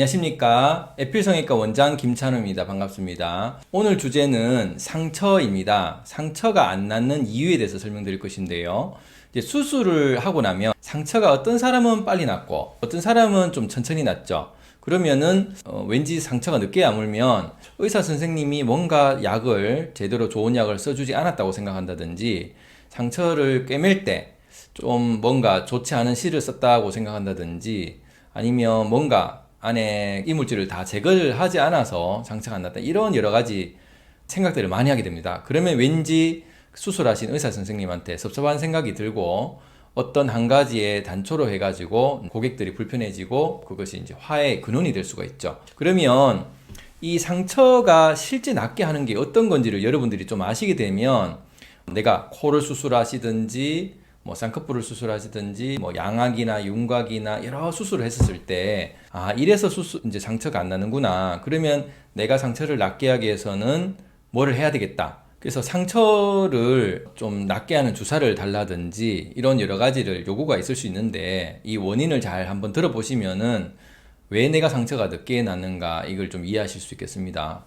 안녕하십니까. 에필성형외과 원장 김찬우입니다. 반갑습니다. 오늘 주제는 상처입니다. 상처가 안 낫는 이유에 대해서 설명드릴 것인데요. 이제 수술을 하고 나면 상처가 어떤 사람은 빨리 낫고 어떤 사람은 좀 천천히 낫죠. 그러면은 어, 왠지 상처가 늦게 아물면 의사 선생님이 뭔가 약을 제대로 좋은 약을 써주지 않았다고 생각한다든지 상처를 꿰맬 때 좀 뭔가 좋지 않은 실을 썼다고 생각한다든지 아니면 뭔가 안에 이물질을 다 제거를 하지 않아서 상처가 안 났다 이런 여러 가지 생각들을 많이 하게 됩니다. 그러면 왠지 수술하신 의사 선생님한테 섭섭한 생각이 들고 어떤 한 가지의 단초로 해가지고 고객들이 불편해지고 그것이 이제 화해의 근원이 될 수가 있죠. 그러면 이 상처가 실제 낫게 하는 게 어떤 건지를 여러분들이 좀 아시게 되면 내가 코를 수술하시든지 뭐 쌍꺼풀을 수술하시든지 뭐 양악이나 윤곽이나 여러 수술을 했었을 때 아 이래서 수술 이제 상처가 안 나는구나 그러면 내가 상처를 낫게 하기 위해서는 뭐를 해야 되겠다 그래서 상처를 좀 낫게 하는 주사를 달라든지 이런 여러 가지를 요구가 있을 수 있는데 이 원인을 잘 한번 들어보시면은 왜 내가 상처가 늦게 났는가 이걸 좀 이해하실 수 있겠습니다.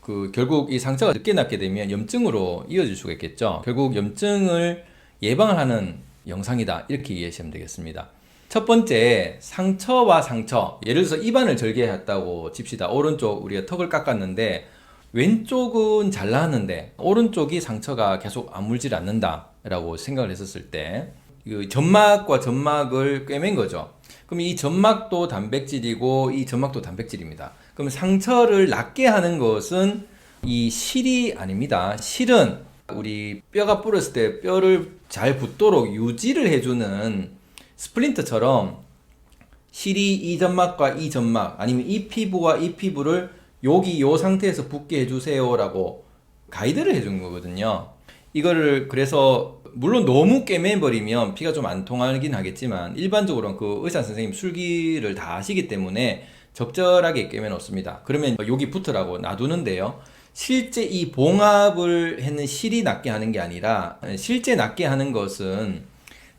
그 결국 이 상처가 늦게 낫게 되면 염증으로 이어질 수가 있겠죠. 결국 염증을 예방을 하는 영상이다 이렇게 이해하시면 되겠습니다. 첫 번째 상처와 상처 예를 들어서 입안을 절개했다고 칩시다. 오른쪽 우리가 턱을 깎았는데 왼쪽은 잘 나왔는데 오른쪽이 상처가 계속 아물질 않는다 라고 생각을 했었을 때 그 점막과 점막을 꿰맨 거죠. 그럼 이 점막도 단백질이고 이 점막도 단백질입니다. 그럼 상처를 낫게 하는 것은 이 실이 아닙니다. 실은 우리 뼈가 부러졌을 때 뼈를 잘 붙도록 유지를 해주는 스플린터처럼 실이 이 점막과 이 점막 아니면 이 피부와 이 피부를 여기 요 상태에서 붙게 해주세요라고 가이드를 해준 거거든요. 이거를 그래서 물론 너무 꿰매버리면 피가 좀 안 통하긴 하겠지만 일반적으로는 그 의사 선생님 술기를 다 아시기 때문에 적절하게 꿰매 놓습니다. 그러면 여기 붙으라고 놔두는데요. 실제 이 봉합을 했는 실이 낫게 하는 게 아니라 실제 낫게 하는 것은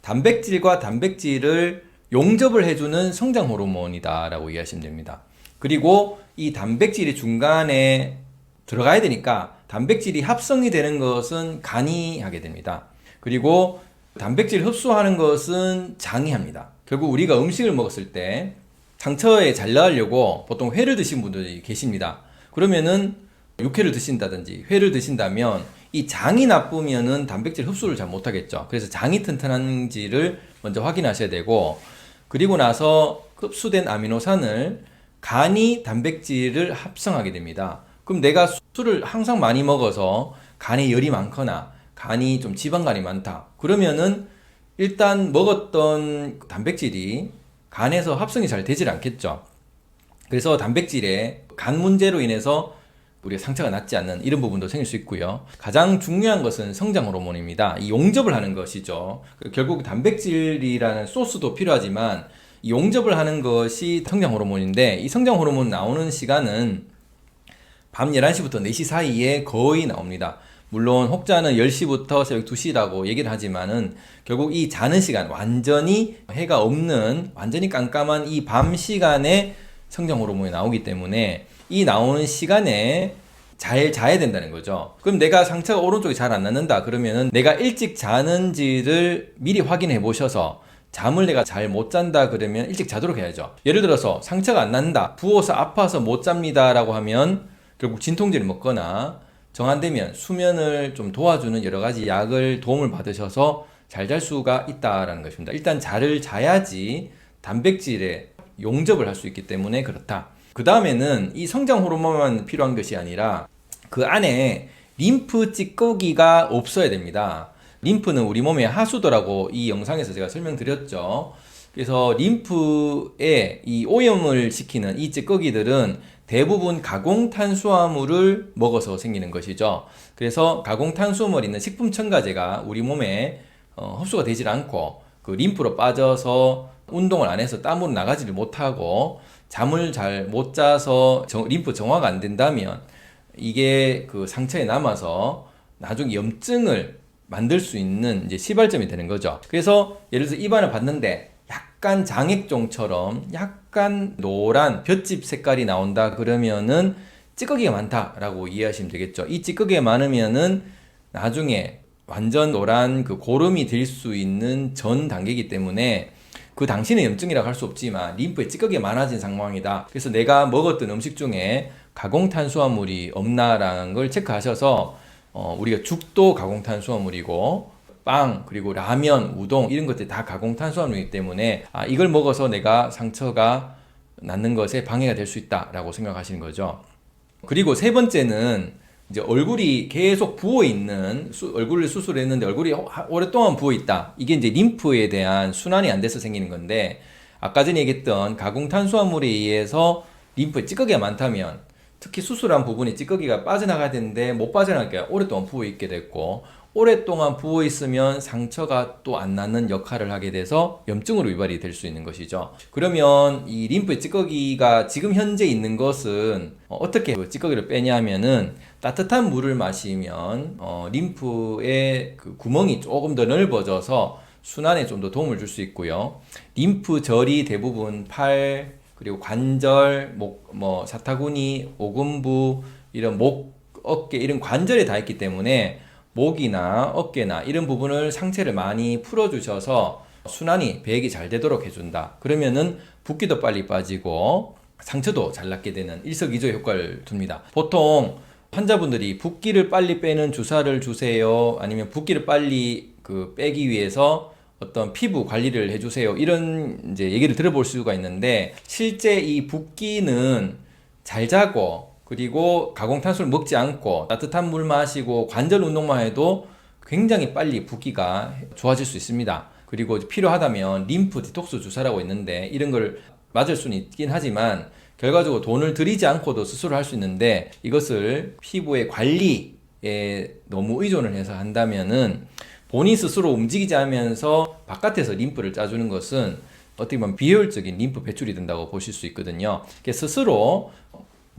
단백질과 단백질을 용접을 해주는 성장 호르몬이다라고 이해하시면 됩니다. 그리고 이 단백질이 중간에 들어가야 되니까 단백질이 합성이 되는 것은 간이 하게 됩니다. 그리고 단백질 흡수하는 것은 장이 합니다. 결국 우리가 음식을 먹었을 때 상처에 잘 나으려고 보통 회를 드신 분들이 계십니다. 그러면은 육회를 드신다든지 회를 드신다면 이 장이 나쁘면은 단백질 흡수를 잘 못하겠죠. 그래서 장이 튼튼한지를 먼저 확인하셔야 되고 그리고 나서 흡수된 아미노산을 간이 단백질을 합성하게 됩니다. 그럼 내가 술을 항상 많이 먹어서 간에 열이 많거나 간이 좀 지방간이 많다. 그러면은 일단 먹었던 단백질이 간에서 합성이 잘 되질 않겠죠. 그래서 단백질에 간 문제로 인해서 우리가 상처가 낫지 않는 이런 부분도 생길 수 있고요. 가장 중요한 것은 성장 호르몬입니다. 이 용접을 하는 것이죠. 결국 단백질이라는 소스도 필요하지만 이 용접을 하는 것이 성장 호르몬인데 이 성장 호르몬 나오는 시간은 밤 11시부터 4시 사이에 거의 나옵니다. 물론 혹자는 10시부터 새벽 2시라고 얘기를 하지만은 결국 이 자는 시간 완전히 해가 없는 완전히 깜깜한 이 밤 시간에 성장 호르몬이 나오기 때문에 이 나오는 시간에 잘 자야 된다는 거죠. 그럼 내가 상처가 오른쪽이 잘 안 낫는다 그러면은 내가 일찍 자는지를 미리 확인해 보셔서 잠을 내가 잘 못 잔다 그러면 일찍 자도록 해야죠. 예를 들어서 상처가 안 난다, 부어서 아파서 못 잡니다라고 하면 결국 진통제를 먹거나 정안되면 수면을 좀 도와주는 여러 가지 약을 도움을 받으셔서 잘 잘 수가 있다라는 것입니다. 일단 잘을 자야지 단백질에 용접을 할 수 있기 때문에 그렇다. 그 다음에는 이 성장 호르몬만 필요한 것이 아니라 그 안에 림프 찌꺼기가 없어야 됩니다. 림프는 우리 몸의 하수도라고 이 영상에서 제가 설명드렸죠. 그래서 림프에 이 오염을 시키는 이 찌꺼기들은 대부분 가공 탄수화물을 먹어서 생기는 것이죠. 그래서 가공 탄수화물 있는 식품 첨가제가 우리 몸에 어, 흡수가 되질 않고 그 림프로 빠져서 운동을 안 해서 땀으로 나가지를 못하고 잠을 잘 못 자서 정, 림프 정화가 안 된다면 이게 그 상처에 남아서 나중에 염증을 만들 수 있는 이제 시발점이 되는 거죠. 그래서 예를 들어서 입안을 봤는데 약간 장액종처럼 약 약간 노란 볏짚 색깔이 나온다 그러면은 찌꺼기가 많다라고 이해하시면 되겠죠. 이 찌꺼기가 많으면은 나중에 완전 노란 그 고름이 될 수 있는 전 단계이기 때문에 그 당시는 염증이라고 할 수 없지만 림프에 찌꺼기가 많아진 상황이다. 그래서 내가 먹었던 음식 중에 가공 탄수화물이 없나라는 걸 체크하셔서 어, 우리가 죽도 가공 탄수화물이고 빵 그리고 라면, 우동 이런 것들이 다 가공 탄수화물이기 때문에 아, 이걸 먹어서 내가 상처가 낫는 것에 방해가 될 수 있다라고 생각하시는 거죠. 그리고 세 번째는 이제 얼굴이 계속 부어 있는 얼굴을 수술했는데 얼굴이 하- 오랫동안 부어 있다. 이게 이제 림프에 대한 순환이 안 돼서 생기는 건데 아까 전에 얘기했던 가공 탄수화물에 의해서 림프에 찌꺼기가 많다면 특히 수술한 부분이 찌꺼기가 빠져나가야 되는데 못 빠져나가니까 오랫동안 부어 있게 됐고 오랫동안 부어 있으면 상처가 또 안 낫는 역할을 하게 돼서 염증으로 유발이 될 수 있는 것이죠. 그러면 이 림프의 찌꺼기가 지금 현재 있는 것은 어, 어떻게 그 찌꺼기를 빼냐 하면은 따뜻한 물을 마시면 어, 림프의 그 구멍이 조금 더 넓어져서 순환에 좀 더 도움을 줄 수 있고요. 림프절이 대부분 팔 그리고 관절, 목, 뭐 사타구니, 오금부 이런 목, 어깨 이런 관절에 다 있기 때문에 목이나 어깨나 이런 부분을 상체를 많이 풀어주셔서 순환이 배액이 잘 되도록 해준다. 그러면은 붓기도 빨리 빠지고 상처도 잘 낫게 되는 일석이조 효과를 둡니다. 보통 환자분들이 붓기를 빨리 빼는 주사를 주세요. 아니면 붓기를 빨리 그 빼기 위해서 어떤 피부 관리를 해주세요. 이런 이제 얘기를 들어볼 수가 있는데 실제 이 붓기는 잘 자고 그리고 가공탄수를 먹지 않고 따뜻한 물 마시고 관절 운동만 해도 굉장히 빨리 붓기가 좋아질 수 있습니다. 그리고 필요하다면 림프 디톡스 주사라고 있는데 이런 걸 맞을 수는 있긴 하지만 결과적으로 돈을 들이지 않고도 수술을 할 수 있는데 이것을 피부의 관리에 너무 의존을 해서 한다면은 본인 스스로 움직이지 않으면서 바깥에서 림프를 짜주는 것은 어떻게 보면 비효율적인 림프 배출이 된다고 보실 수 있거든요. 스스로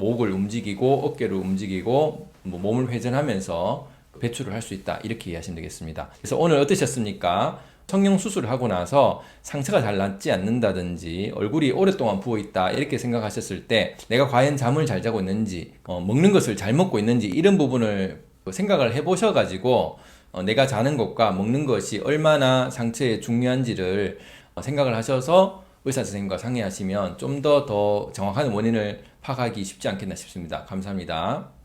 목을 움직이고 어깨를 움직이고 뭐 몸을 회전하면서 배출을 할 수 있다 이렇게 이해하시면 되겠습니다. 그래서 오늘 어떠셨습니까? 성형 수술을 하고 나서 상처가 잘 낫지 않는다든지 얼굴이 오랫동안 부어 있다 이렇게 생각하셨을 때 내가 과연 잠을 잘 자고 있는지 어, 먹는 것을 잘 먹고 있는지 이런 부분을 생각을 해보셔 가지고 어, 내가 자는 것과 먹는 것이 얼마나 상처에 중요한지를 어, 생각을 하셔서 의사 선생님과 상의하시면 좀 더 더 정확한 원인을 파악하기 쉽지 않겠나 싶습니다. 감사합니다.